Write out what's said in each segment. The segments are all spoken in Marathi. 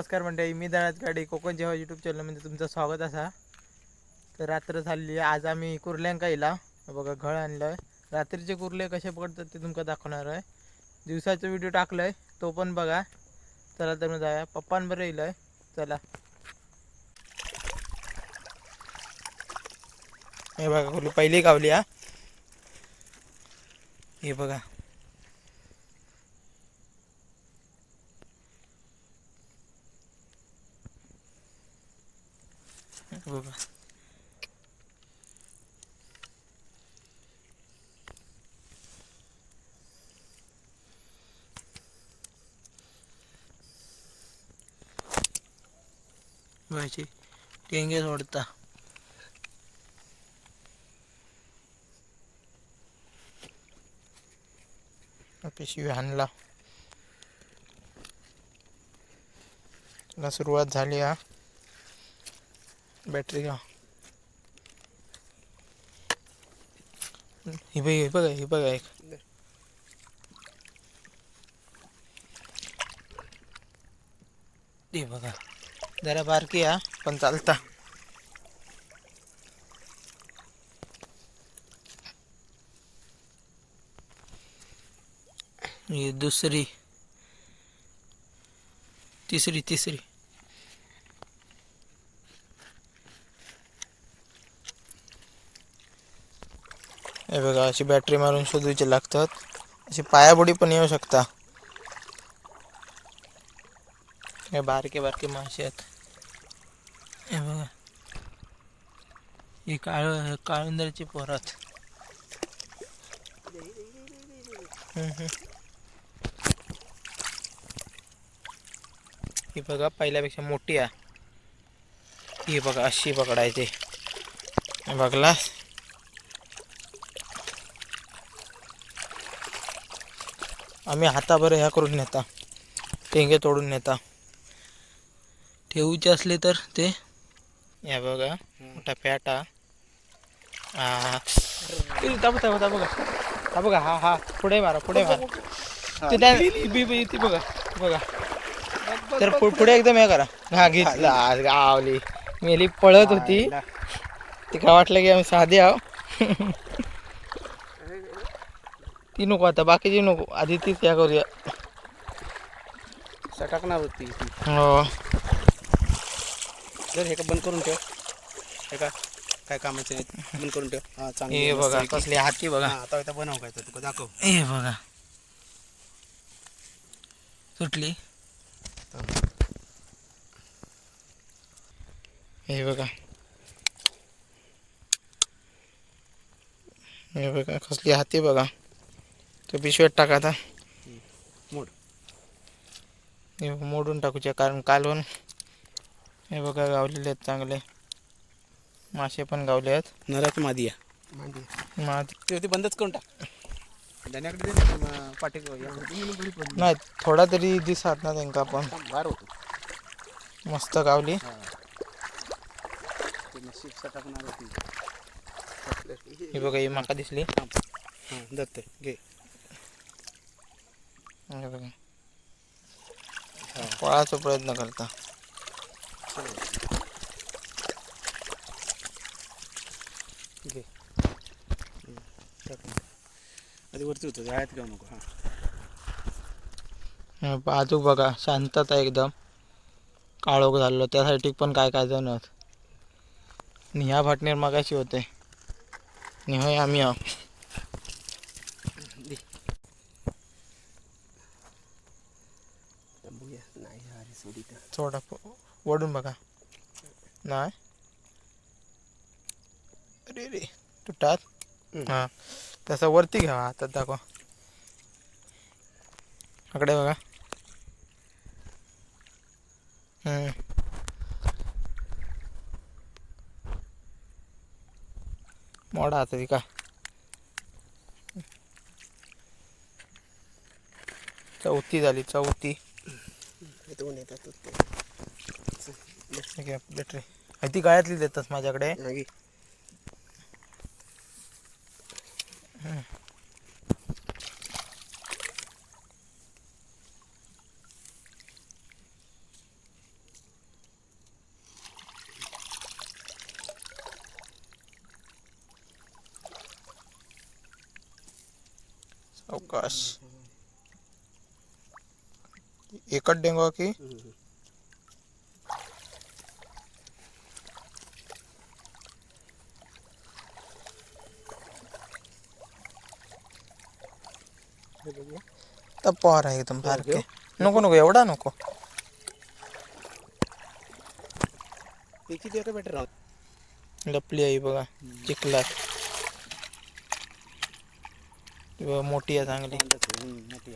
नमस्कार मंडळी मी दळात गाडी कोकण जेव्हा यूट्यूब चॅनलमध्ये तुमचं स्वागत असा. तर रात्र झाली आज आम्ही कुर्ल्यांका येला बघा घळ आणलं रात्रीचे कुर्ले कसे पकडतात ते तुमका दाखवणार आहे. दिवसाचा व्हिडिओ टाकलाय तो पण बघा. चला तर मग जाऊया. पप्पान बरं आहे चला. हे बघा कुर्ली पहिली गावली हा. हे बघा. बघा व्हायची टेंगे सोडता पिशवी हाणला त्याला सुरुवात झाली हा. बॅटरी घ्या ही बघ हे बघा हे बघा एक. हे बघा जरा बारकी हा पण चालता. ही दुसरी तिसरी तिसरी. हे बघा अशी बॅटरी मारून शोधूचे लागतात. अशी पायाबुडी पण येऊ शकता. हे बारके बारके मासे आहेत. हे बघा. ही काळ काळुंदरची पोरात ही बघा पहिल्यापेक्षा मोठी आहे. ही बघा अशी पकडायची. बघलास? आम्ही हाताभर ह्या करून नेता. टेंगे तोडून नेता. ठेवूचे असले तर ते. या बघा मोठा पॅटा हा बघा हा बघा हा हा. पुढे मारा पुढे मारा. ते बी बी ती बघा बघा. तर पुढे एकदम हे करा. हा घेतला. आज गावली. मेली पळत होती. ती काय वाटलं की आम्ही साधे आहो ती नको आता बाकीची नको. आधी तीच या करूया. सटाकणार होती ती. हो. जर हे का बंद करून ठेव. हे का काय कामाचं नाही बंद करून ठेव. हा चांगली हे बघा. कसली हाती बघा. हा आता इथं बनव काय तर तुका दाखव. हे बघा. सुटली. हे बघा. हे बघा कसली हाती बघा. तो पिशव्यात टाका आता. मोड. हे मोडून टाकूच्या कारण कालवून. हे बघा गावलेले आहेत चांगले. मासे पण गावले आहेत. नराची मादी या मा ते बंदच करून टाक. पाठी नाही थोडा तरी दिसत ना त्यांका पण. बार होतो. मस्त गावली. हा. हे बघा ही माका दिसली. हा दत्त घे. बघा. पळायचा प्रयत्न करता. घे. आधी वरती होतं हे. बाजू बघा शांतता एकदम. काळोख झालेलो त्यासाठी पण काय काय जण आहेत आणि ह्या फाटणीवर मगाशी होते. आणि होय आम्ही आहो नाही अरे सोडी थोडा वडून बघा. नाही? अरे रे तुटात. हां. तसं वरती घ्या हातात दाखवा. आकडे बघा. मोडा हातात का चौथी झाली चौथी. येतात. ओके बॅटरी ती गळ्यातली देतात माझ्याकडे. अवकाश. एकच डेंगो की? तर पॉर आहे एकदम बारके. नको नको एवढा नको. बेटर लपली आहे बघा चिखलात. मोठी आहे चांगली. मोठी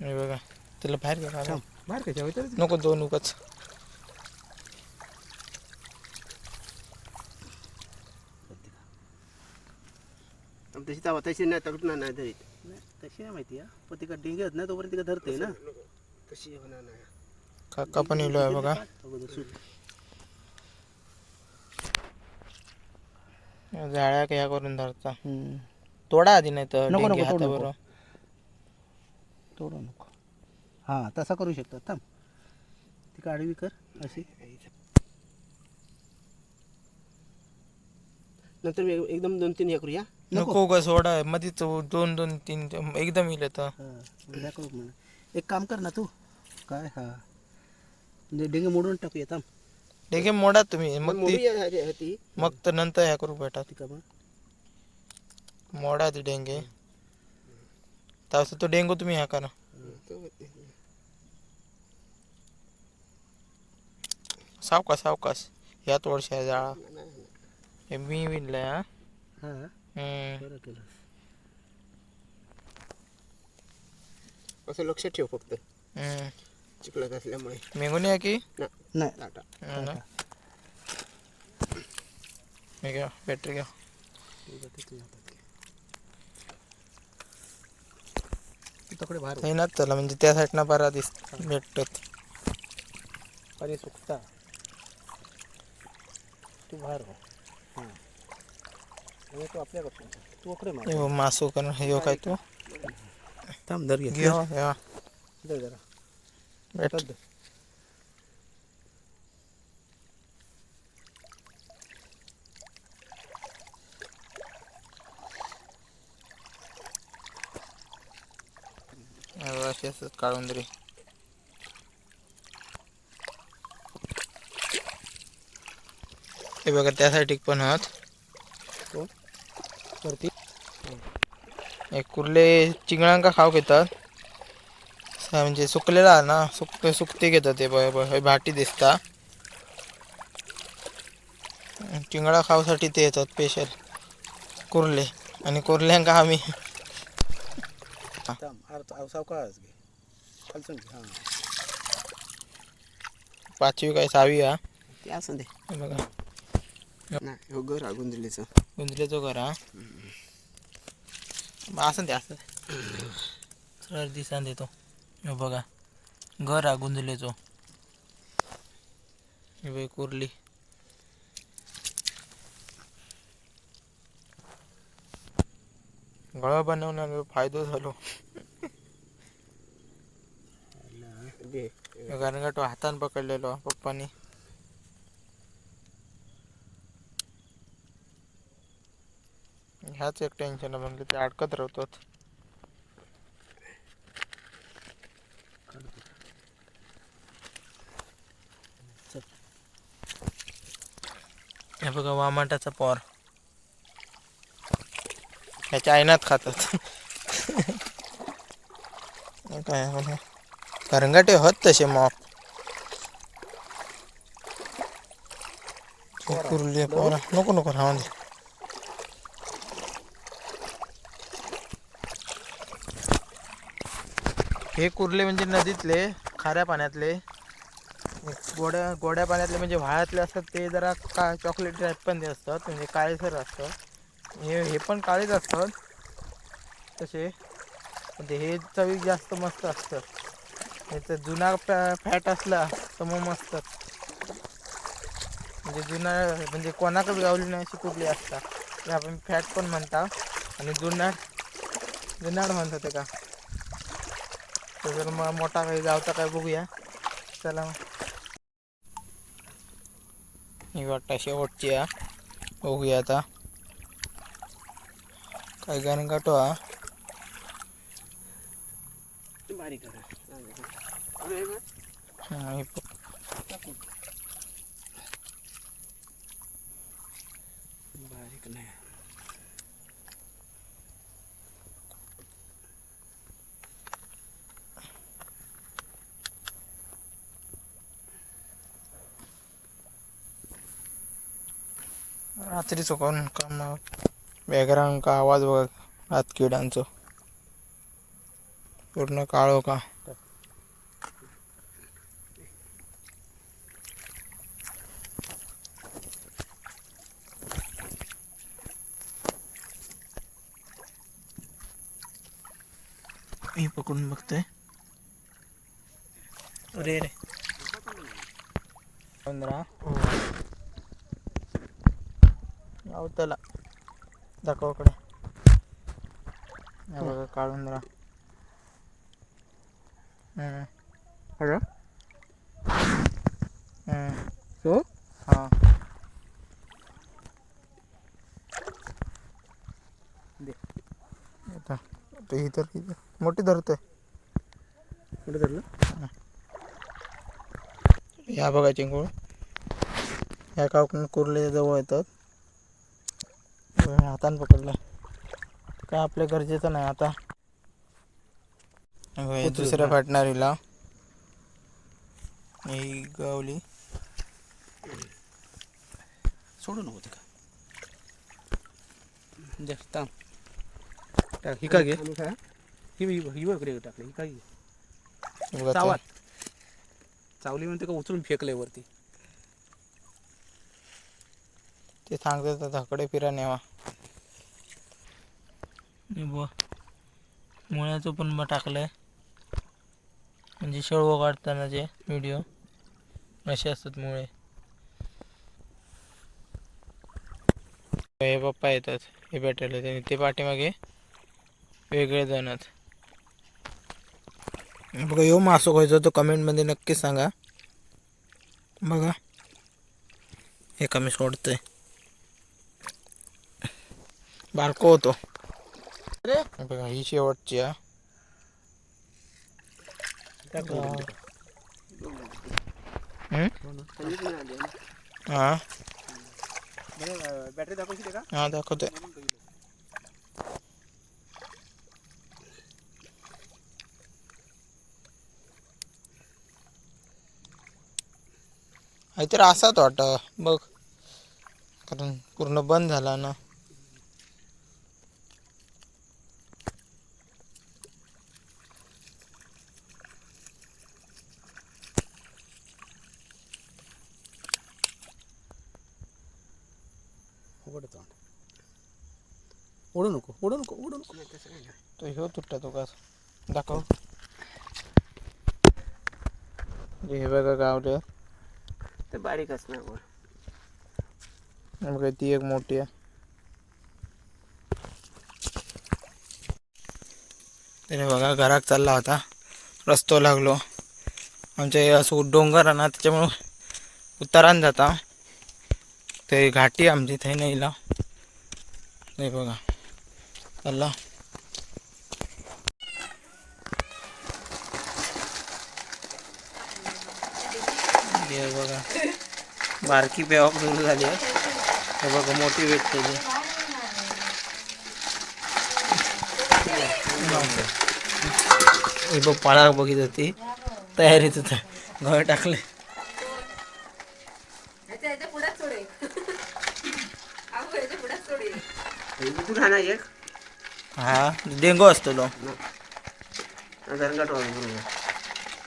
हे बघा तिला बाहेर घ्या. बाहेर रे? नको दोन उगाच तशी तशी नाही तडपणार नाही तरी. तशी नाही माहिती आहे पण तिका डेंगे होत नाही तोपर्यंत तिका धरते ना. तशी होणार नाही. काका पण इलो आहे बघा. अगोदर सूट. काय करून धरता. तोडा आधी नाही तर नको, डेंगी नको, तोडू हाताबरोबर. तोडू नको. हां तसा करू शकतात. थांब. ती काढवी कर अशी. नंतर मी एकदम दोन तीन हे करूया. नको. उगा सोडा मध्येच दोन दोन तीन एकदम हां उद्या करू म्हणा एक काम कर ना तू. काय हां. म्हणजे डेंगे मोडून टाकूया थांब. डेंगे मोडा तुम्ही. मग ती मग तर नंतर ह्या करू भेटा ती का मोडा ती डेंगे. तसं तो डेंगू तुम्ही ह्या करा. सावकाश सावकाश. वर्ष आहे जाळा. हे मी विणलंय हा. हां. बरं केलं. असं लक्ष ठेव फक्त. हम्म. चिकलत असल्यामुळे. मेंगून या की? नाही. टाटा. हा ना. हे घ्या बॅटरी घ्या. तुझ्याकडे बाहेर नाही ना त्याला म्हणजे त्या साईडनं बरा दिस भेटत. पाणी सुकता. तू बाहेर हो. हां. तू आपल्याकडे हे मासू करून हे काय तू? थांब धर घे जरा. भेट. काढून तरी हे बघा त्यासाठी पण आहात वरती. कुर्ले चिंगळांका खाऊ घेतात. म्हणजे सुकलेला ना सुक सुकते घेतात ते हे भाटी दिसता. चिंगळा खाऊसाठी ते येतात स्पेशल कुर्ले. आणि कुर्ल्यांका आम्ही. हां. पाचवी काय सहावी हा? ते असं दे. हे बघा. गुंजलेचो हा मग असं ते असं सरळ दिसान देतो. हे बघा घर हा गुंजलेचो हे बघ कुर्ली गळा बनवण्याला फायदो झालो. दे. कारण का तो हातान पकडलेलो पप्पानी. ह्याच एक टेन्शन म्हणजे ते अडकत राहतात हे बघा वामाटाचा पॉर. ह्याच्या आयनात खातात. काय म्हणे करंगाटे होत तसे मॉप कुर्ली पोरा. नको नको राहून दे. हे कुर्ले म्हणजे नदीतले खाऱ्या पाण्यातले. गोड्या गोड्या पाण्यातले म्हणजे वाळ्यातले असतात ते जरा का चॉकलेट टाईप पण ते असतात म्हणजे काळेसर असतं. हे हे पण काळेच असतात. तसे. म्हणजे हे चवी जास्त मस्त असतं याचं जुना फॅट असला तर मग मस्त. म्हणजे जुना म्हणजे कोणाकच गावली नाही अशी कुठली असतात. आपण फॅट पण म्हणता. आणि जुनाड जुनाड म्हणतात का तर जर मग मोठा काही गावता काय बघूया. चला मग. ही वाटतं शेवटची हा. बघूया आता. काय गाणं गाठो हा. बारीक बारीक नाही. रात्री चुकवून का मग? बॅकग्राऊंड का आवाज बघा. आत किडांचं पूर्ण काळो हो का? मी पकडून बघतोय. अरे रे पंधरा. हो. त्याला. दाखवकडे हे बघा काढून राहा. अरे हम्म. हो. हा आता ही तर मोठी धरतोय. कुठे धरलं? या बघा चिंगूळ. ह्या काकून कुर्ले जवळ येतात. बघा, हातानं पकडलं. काय आपल्या गरजेचं नाही आता? दुसऱ्या फाटणारीला ही गावली. सोडू नको ते का दे थांब. टाक ही का घे? ही ही बघ इकडे टाकले काय घे? चावली म्हणते का उचलून फेकलंय वरती. ते सांगतात धाकडे फिरा नेवा. मुळ्याचं पण मग आहे म्हणजे शेळवं काढतानाचे व्हिडिओ असे असतात मुळे. हे पप्पा येतात. हे भेटायला त्यांनी. ते पाठीमागे वेगळे जण बघा यो मासो खायचा तो कमेंटमध्ये नक्की सांगा. बघा. हे कमी सोडतंय. बारको होतो. अरे बघा ही शेवटची हा हा. हा. बॅटरी दाखवशील का? हा दाखवतोय काहीतरी असाच वाट बघ. कारण पूर्ण बंद झाला ना उघड तोंड ओढू नको ओढू नको ओढू नको नाही, तसं काही नाही. तो ह्यो तुटला तो कस दाखव. हे बघा गावलं. ते बारीक असणार वर. बघा ती एक मोठी आहे. तरी बघा घरात चालला होता. रस्तो लागलो. आमच्या असं डोंगर आहे ना त्याच्यामुळं उतारान जाता ते घाटी आमची थंय नाही बघा. चालला हे बघा. बारकी पेवाक सुरू झाली आहे. हे बघा मोठी त्याची हे बघ पळा बघित होती तयारीत होता गळ टाकले हा डेंगू असतो तो घरगाठ वाला बरोबर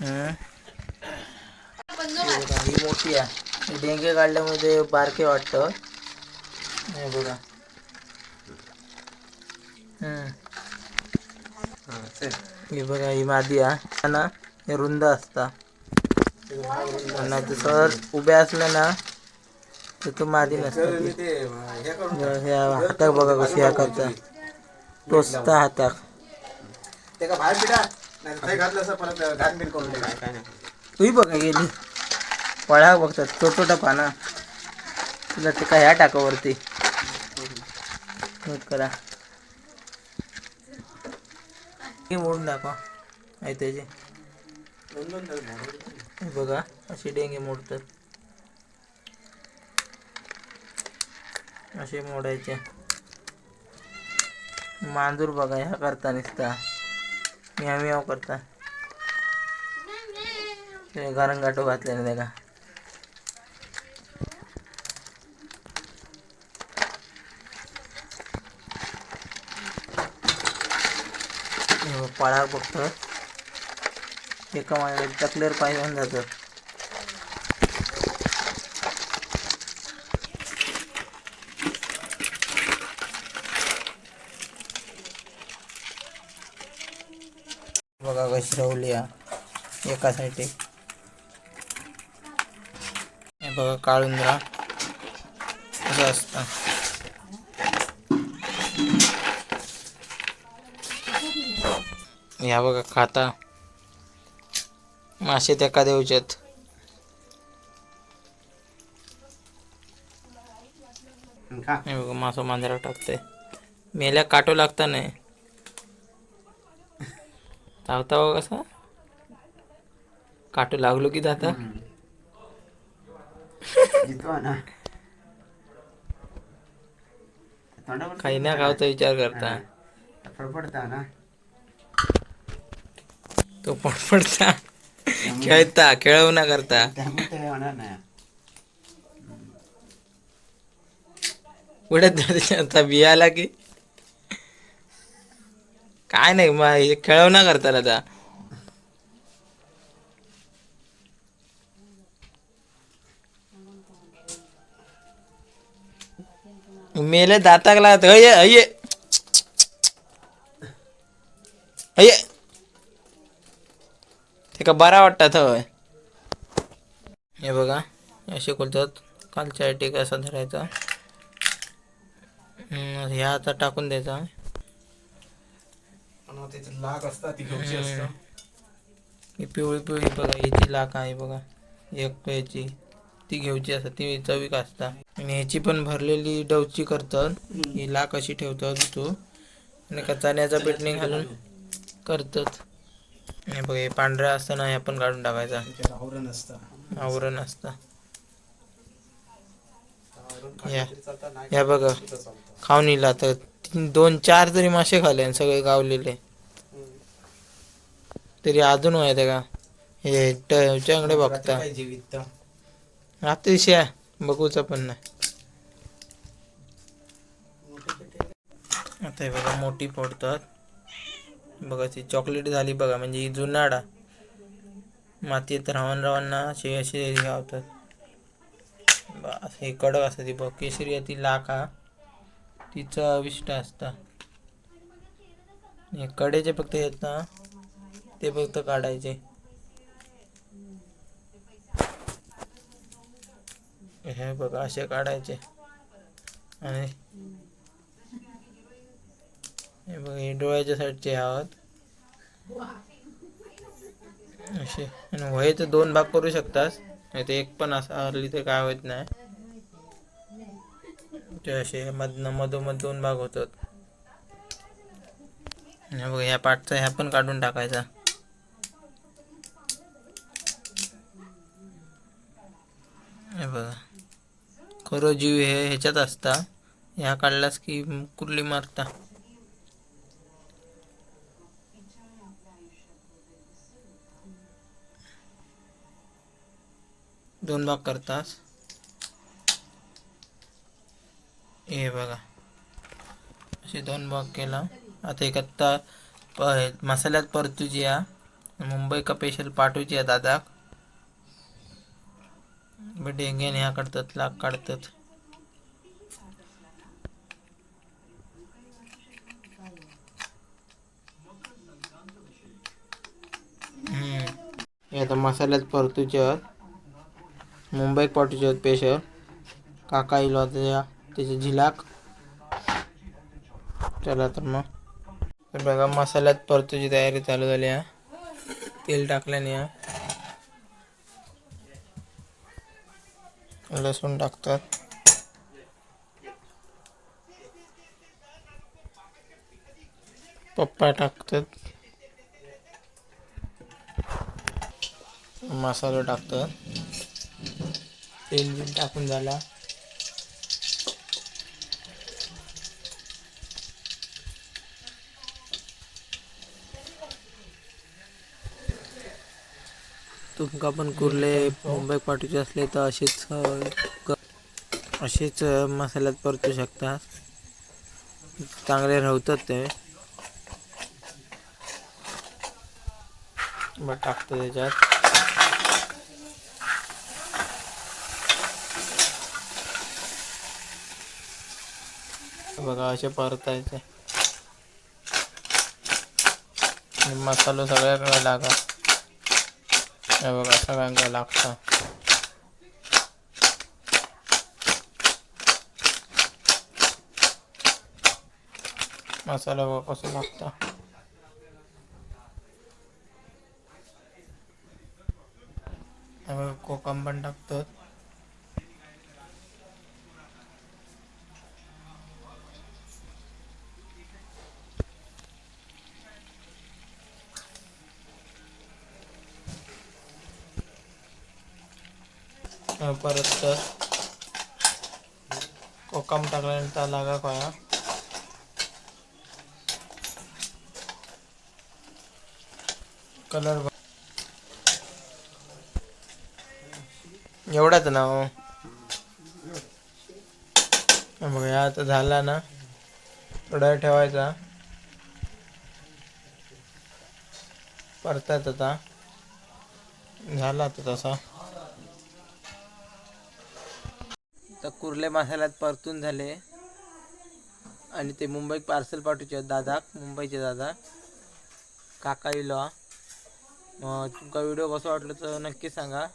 हम्म. हे बघा, ही मोठी आहे. डेंगे काढल्यामध्ये बारके वाटतं. हे बघा. हम्म. हां बघा ही मादी आहे. ना हे रुंद असता. नाही सर उभ्या असल्या ना तर तो मादी नसतं. ह्या हाताक बघा कशी ह्या करता. टोचता हाताक. ते का बाहेर पिटा नाही तर ते घातलं असं परत घाण बिन करून दे काय नाही तुही बघा गेली. पळा बघतात छोट छोटा पाना. तुला ते काय ह्या टाका वरती नोट करा. हे मोडून दाखवा. आहे त्याचे. बघा असे डेंगे मोडतात. असे मोडायचे. मांजूर बघा ह्या करता निसता. म्याव करता. गारंगाटो घातल्याने त्या का बघतात एका माझ्या टकलेर पाय होऊन जातात बघा कशी रवली एका साईडे हे बघा काळुंद्रा. असं असतं. ह्या बघा खाता. मासे तेका देऊच्यात खा. हे बघा मासो मांजरा टाकते मेल्या काटो लागता नाही. धावता बघा कसा? काटो लागलो की जाता काही ना खावचा विचार करता. फडफडता ना. तो पडपडता खेळता खेळव ना करता. त्यामुळे ते होणार नाही उडत आता बियाला की. काय नाही मग हे खेळव ना करता आता. मेले दाताक लागत अये अये अये ते का बरा वाटतात हय. हे बघा असे बोलतात कालच्या टेक असा धरायचा. ह्या आता टाकून द्यायचा. असतात ही पिवळी पिवळी बघा ह्याची लाख आहे बघा. एक ह्याची ती घेऊची असतात ती चवीक असता आणि ह्याची पण भरलेली डवची करतात. ही लाख अशी ठेवतात तू. आणि का चण्याचा पिठणी घालून करतात. हे बघा हे पांढऱ्या असताना ह्या पण काढून टाकायचा. त्याच्यात आवरण असतं. आवरण असतं. या. या बघा. खाऊन येईल तर तीन दोन चार तरी मासे आणि सगळे गावलेले. तरी अजून माहिती का? हे ह्याच्याकडे बघता. काय जीवित? अतिशय बघूचा पण नाही. आता हे बघा मोठी फोडतात. बघा ती चॉकलेट झाली बघा म्हणजे ही जुनाडा. मातीत रावण रावांना असे असे गावतात बस हे कडक असतं ती बघ केसरी आहे ती लाख हा तिचं अविष्ट असता. हे कडेचे फक्त येत ना ते फक्त काढायचे. हे बघा असे काढायचे. आणि हे बघा हे डोळ्याच्या साईडचे आहोत असे. आणि वय तर दोन भाग करू शकतास. नाही ते एक पण असं हरली तर काय होत नाही. ते असे मधनं मधोमध दोन भाग होतात. हे बघा ह्या पाठचा ह्या पण काढून टाकायचा. हे बघा. खरं जीव हे ह्याच्यात असता. ह्या काढलास की कुर्ली मारता. दोन भाग करतास हे बघा. असे दोन भाग केला. आता एक आत्ता प- मसाल्यात परतूची या मुंबई का स्पेशल पाठवची आहे दादाक डेंगेन ह्या काढतात लाग काढतात. हम्म. हे आता मसाल्यात परतूचे आहेत मुंबईत पाठवचे आहेत स्पेशल काका येलो होता त्याचे झिलाक. चला तर मग. तर बघा मसाल्यात परतूची तयारी चालू झाली आहे. तेल टाकल्याने हा. लसूण टाकतात. पप्पा टाकतात. मसाला टाकतात. तेल बिल टाकून झाला. तुमका पण कुर्ले मुंबई पाठवचे असले तर असेच असेच मसाल्यात परतू शकता. चांगले राहतात ते. टाकतो त्याच्यात. बघा असे परतायचे. आणि मसालो सगळ्याकडे लागा हे बघा सगळ्यांकडे लागतं मसाला बघा कसं लागतं कोकम पण टाकतो परत परत कोकम टाकल्यानंतर लागा कोया कलर एवढाच ना हो. मग या आता झाला ना. थोडा ठेवायचा. परतात आता. झाला आता तसा. कुर्ले मसाल्यात परतून झाले. आणि ते मुंबईत पार्सल पाठवचे दादा मुंबईचे दादा. काका इलो. मग तुमका व्हिडिओ कसं वाटलं तर नक्की सांगा.